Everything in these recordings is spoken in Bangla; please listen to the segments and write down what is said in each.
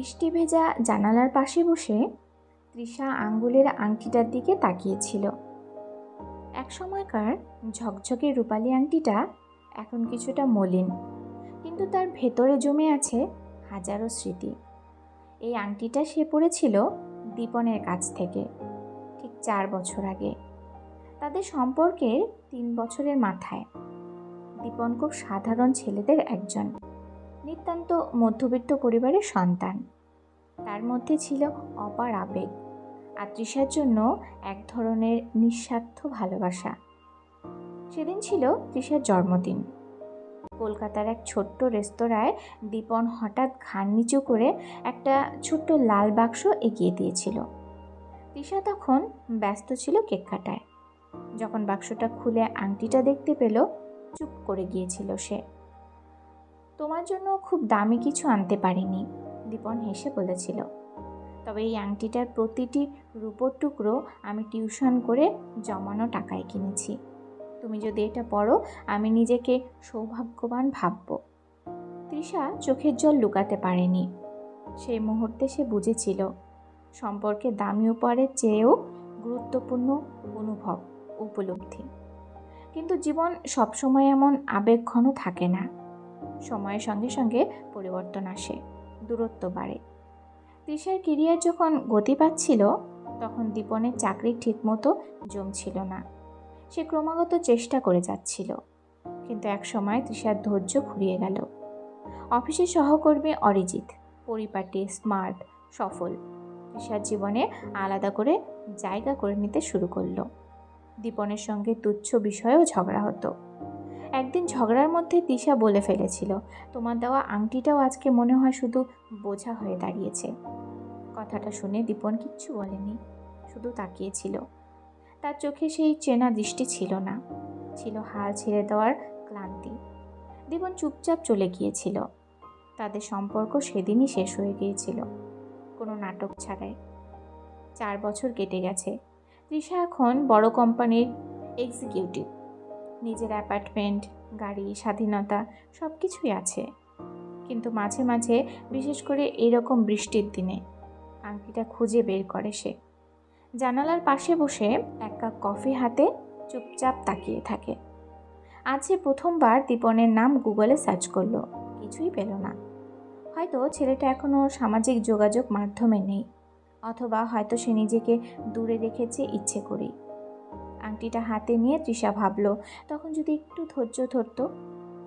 বৃষ্টি ভেজা জানালার পাশে বসে তৃষা আঙ্গুলের আংটিটার দিকে তাকিয়েছিল। এক সময়কার ঝকঝকে রূপালি আংটিটা এখন কিছুটা মলিন, কিন্তু তার ভেতরে জমে আছে হাজারো স্মৃতি। এই আংটিটা সে পড়েছিল দীপনের কাছ থেকে, ঠিক চার বছর আগে। তাদের সম্পর্কের তিন বছরের মাথায়। দীপন খুব সাধারণ ছেলেদের একজন। নিতান্ত মধ্যবিত্ত পরিবারের সন্তান। তার মধ্যে ছিল অপার আবেগ তৃষার জন্য এক ধরনের নিঃস্বার্থ ভালোবাসা। সেদিন ছিল তৃষার জন্মদিন। কলকাতার এক ছোট্ট রেস্তোরাঁয় দীপন হঠাৎ ঘাড় নিচু করে একটা ছোট্ট লাল বাক্স এগিয়ে দিয়েছিল। তৃষা তখন ব্যস্ত ছিল কেক কাটায়। যখন বাক্সটা খুলে আংটিটা দেখতে পেল, চুপ করে গিয়েছিল সে। তোমার জন্য খুব দামি কিছু আনতে পারিনি, দীপন হেসে বলেছিল। তবে এই আংটিটার প্রতিটি রূপোর টুকরো আমি টিউশন করে জমানো টাকায় কিনেছি। তুমি যদি এটা পড়ো আমি নিজেকে সৌভাগ্যবান ভাবব। তৃষা চোখের জল লুকাতে পারেনি। সেই মুহূর্তে সে বুঝেছিল, সম্পর্কে দামি উপহারের চেয়েও গুরুত্বপূর্ণ অনুভব উপলব্ধি। কিন্তু জীবন সবসময় এমন আবেগঘন থাকে না। সময়ের সঙ্গে সঙ্গে পরিবর্তন আসে, দূরত্ব বাড়ে। তৃষার কেরিয়ার যখন গতি পাচ্ছিল, তখন দীপনের চাকরি ঠিকমতো জমছিল না। সে ক্রমাগত চেষ্টা করে যাচ্ছিল, কিন্তু এক সময় তৃষার ধৈর্য ফুরিয়ে গেল। অফিসের সহকর্মী অরিজিৎ, পরিপাটি, স্মার্ট, সফল, তৃষার জীবনে আলাদা করে জায়গা করে নিতে শুরু করল। দীপনের সঙ্গে তুচ্ছ বিষয়েও ঝগড়া হতো। একদিন ঝগড়ার মধ্যে দিশা বলে ফেলেছিল, তোমার দেওয়া আংটিটাও আজকে মনে হয় শুধু বোঝা হয়ে দাঁড়িয়েছে। কথাটা শুনে দীপন কিচ্ছু বলেনি, শুধু তাকিয়েছিল। তার চোখে সেই চেনা দৃষ্টি ছিল না, ছিল হাল ছেড়ে দেওয়ার ক্লান্তি। দীপন চুপচাপ চলে গিয়েছিল, তাদের সম্পর্ক সেদিনই শেষ হয়ে গিয়েছিল, কোনো নাটক ছাড়াই। চার বছর কেটে গেছে, তৃষা এখন বড় কোম্পানির এক্সিকিউটিভ নিজের অ্যাপার্টমেন্ট, গাড়ি, স্বাধীনতা সব কিছুই আছে। কিন্তু মাঝে মাঝে বিশেষ করে এরকম বৃষ্টির দিনে আংটিটা খুঁজে বের করে সে। জানালার পাশে বসে এক কাপ কফি হাতে চুপচাপ তাকিয়ে থাকে। আজ সে প্রথমবার দীপনের নাম গুগলে সার্চ করল, কিছুই পেল না। হয়তো ছেলেটা এখনও সামাজিক যোগাযোগ মাধ্যমে নেই, অথবা হয়তো সে নিজেকে দূরে রেখেছে ইচ্ছে করেই। আংটিটা হাতে নিয়ে তৃষা ভাবলো, তখন যদি একটু ধৈর্য ধরত,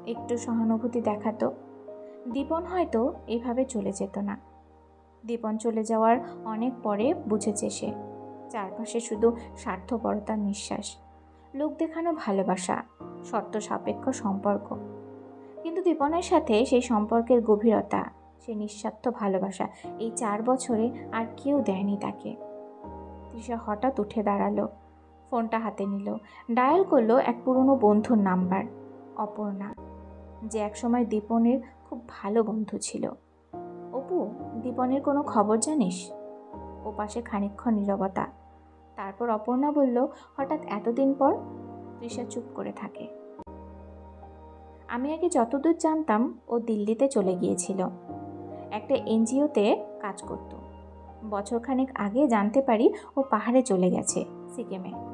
একটু সহানুভূতি দেখাতো, দীপন হয়তো এভাবে চলে যেত না। দীপন চলে যাওয়ার অনেক পরে বুঝেছে সে, চারপাশে শুধু স্বার্থপরতার নিঃশ্বাস, লোক দেখানো ভালোবাসা, শর্ত সাপেক্ষ সম্পর্ক। কিন্তু দীপনের সাথে সেই সম্পর্কের গভীরতা সেই নিঃস্বার্থ ভালোবাসা, এই চার বছরে আর কেউ দেয়নি তাকে। তৃষা হঠাৎ উঠে দাঁড়াল ফোনটা হাতে নিল। ডায়াল করল এক পুরনো বন্ধুর নাম্বার, অপর্ণা, যে একসময় দীপনের খুব ভালো বন্ধু ছিল। অপু, দীপনের কোনো খবর জানিস? ও পাশে খানিক্ষণ নীরবতা। তারপর অপর্ণা বলল, হঠাৎ এতদিন পর? তৃষা চুপ করে থাকে। আমি আগে যতদূর জানতাম, ও দিল্লিতে চলে গিয়েছিল। একটা এনজিওতে কাজ করত। বছরখানেক আগে জানতে পারি, ও পাহাড়ে চলে গেছে, সিকিমে।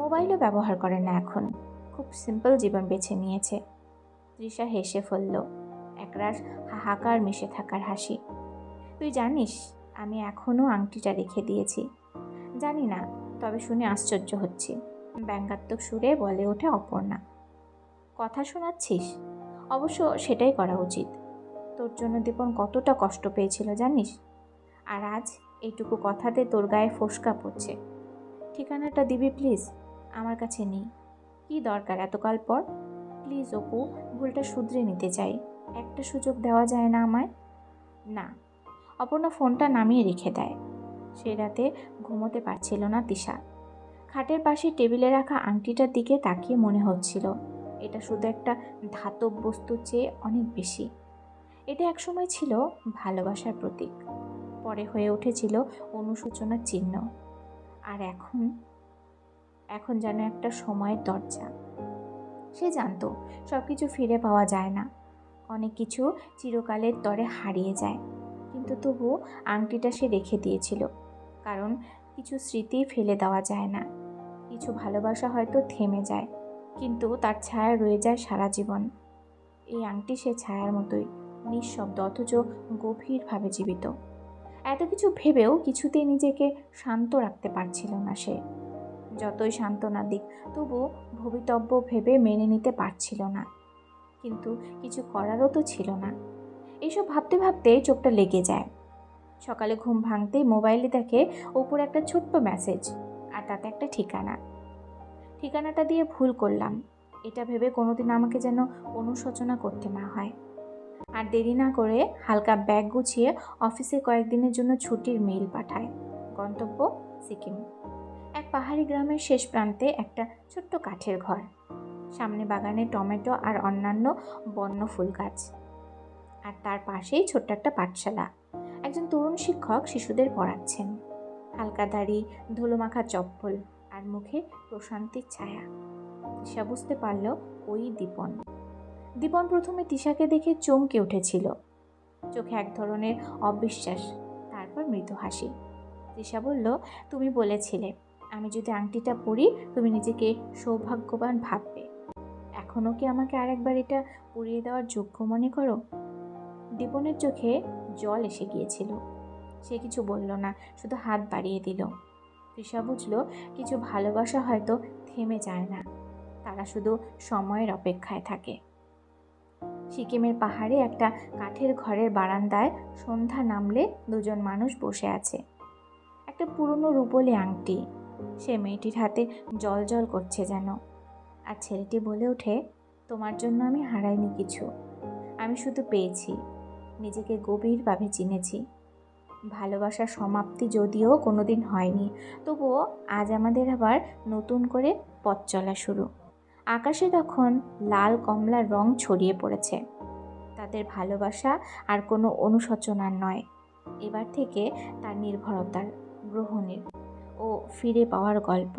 মোবাইলও ব্যবহার করে না এখন। খুব সিম্পল জীবন বেছে নিয়েছে। তৃষা হেসে ফেলল একরাশ হাহাকার মিশে থাকার হাসি। তুই জানিস, আমি এখনও আংটিটা রেখে দিয়েছি। জানি না, তবে শুনে আশ্চর্য হচ্ছি। ব্যঙ্গাত্মক সুরে বলে ওঠে অপর্ণা। কথা শোনাচ্ছিস? অবশ্য সেটাই করা উচিত। তোর জন্য দীপন কতটা কষ্ট পেয়েছিল জানিস? আর আজ এইটুকু কথাতে তোর গায়ে ফোসকা পড়ছে। ঠিকানাটা দিবি প্লিজ? আমার কাছে নেই। কি দরকার এতকাল পর? প্লিজ অপু, ভুলটা শুধরে নিতে চাই। একটা সুযোগ দেওয়া যায় না আমায়? না। অপর্ণা ফোনটা নামিয়ে রেখে দেয়। সে রাতে ঘুমোতে পারছিল না তিশা। খাটের পাশে টেবিলে রাখা আংটিটার দিকে তাকিয়ে মনে হচ্ছিল, এটা শুধু একটা ধাতব বস্তুর চেয়ে অনেক বেশি। এটা একসময় ছিল ভালোবাসার প্রতীক। পরে হয়ে উঠেছিল অনুশোচনার চিহ্ন। আর এখন এখন যেন একটা সময়ের দরজা। সে জানতো সব কিছু ফিরে পাওয়া যায় না। অনেক কিছু চিরকালের তরে হারিয়ে যায়। কিন্তু তবু আংটিটা সে রেখে দিয়েছিল। কারণ কিছু স্মৃতি ফেলে দেওয়া যায় না। কিছু ভালোবাসা হয়তো থেমে যায়, কিন্তু তার ছায়া রয়ে যায় সারা জীবন। এই আংটি সে ছায়ার মতোই, নিঃশব্দ অথচ গভীরভাবে জীবিত। এত কিছু ভেবেও কিছুতেই নিজেকে শান্ত রাখতে পারছিল না সে। যতই সান্ত্বনা দিক, তবু ভবিতব্য ভেবে মেনে নিতে পারছিল না। কিন্তু কিছু করারও তো ছিল না। এইসব ভাবতে ভাবতে চোখটা লেগে যায়। সকালে ঘুম ভাঙতেই মোবাইলে দেখে ওপর একটা ছোট্ট মেসেজ আর তাতে একটা ঠিকানা। ঠিকানাটা দিয়ে ভুল করলাম। এটা ভেবে কোনোদিন আমাকে যেন অনুশোচনা করতে না হয়। আর দেরি না করে হালকা ব্যাগ গুছিয়ে অফিসে কয়েকদিনের জন্য ছুটির মেইল পাঠায়। গন্তব্য সিকিম। এক পাহাড়ি গ্রামের শেষ প্রান্তে একটা ছোট্ট কাঠের ঘর। সামনে বাগানে টমেটো আর অন্যান্য বন্য ফুল গাছ। আর তার পাশেই ছোট্ট একটা পাঠশালা। একজন তরুণ শিক্ষক শিশুদের পড়াচ্ছেন। হালকা দাড়ি, ধুলোমাখা চপ্পল আর মুখে প্রশান্তির ছায়া। তিশা বুঝতে পারল, ওই দীপন। দীপন প্রথমে তিশাকে দেখে চমকে উঠেছিল। চোখে এক ধরনের অবিশ্বাস, তারপর মৃদু হাসি। তৃষা বলল, তুমি বলেছিলে আমি যদি আংটিটা পরি, তুমি নিজেকে সৌভাগ্যবান ভাববে। এখনও কি আমাকে আরেকবার এটা পরিয়ে দেওয়ার যোগ্য মনে করো? দীপনের চোখে জল এসে গিয়েছিল। সে কিছু বলল না, শুধু হাত বাড়িয়ে দিল। তৃষা বুঝল, কিছু ভালোবাসা হয়তো থেমে যায় না। তারা শুধু সময়ের অপেক্ষায় থাকে। সিকিমের পাহাড়ে একটা কাঠের ঘরের বারান্দায় সন্ধ্যা নামলে দুজন মানুষ বসে আছে। একটা পুরনো রূপলি আংটি। সে মেয়েটির হাতে জল জল করছে যেন। আর ছেলেটি বলে ওঠে, তোমার জন্য আমি হারাইনি কিছু। আমি শুধু পেয়েছি। নিজেকে গভীরভাবে চিনেছি। ভালোবাসার সমাপ্তি যদিও কোনোদিন হয়নি, তবুও আজ আমাদের আবার নতুন করে পথ চলা শুরু। আকাশে তখন লাল কমলার রং ছড়িয়ে পড়েছে। তাদের ভালোবাসা আর কোনো অনুশোচনার নয়। এবার থেকে তার নির্ভরতার গ্রহণের ও ফিরে পাওয়ার গল্প।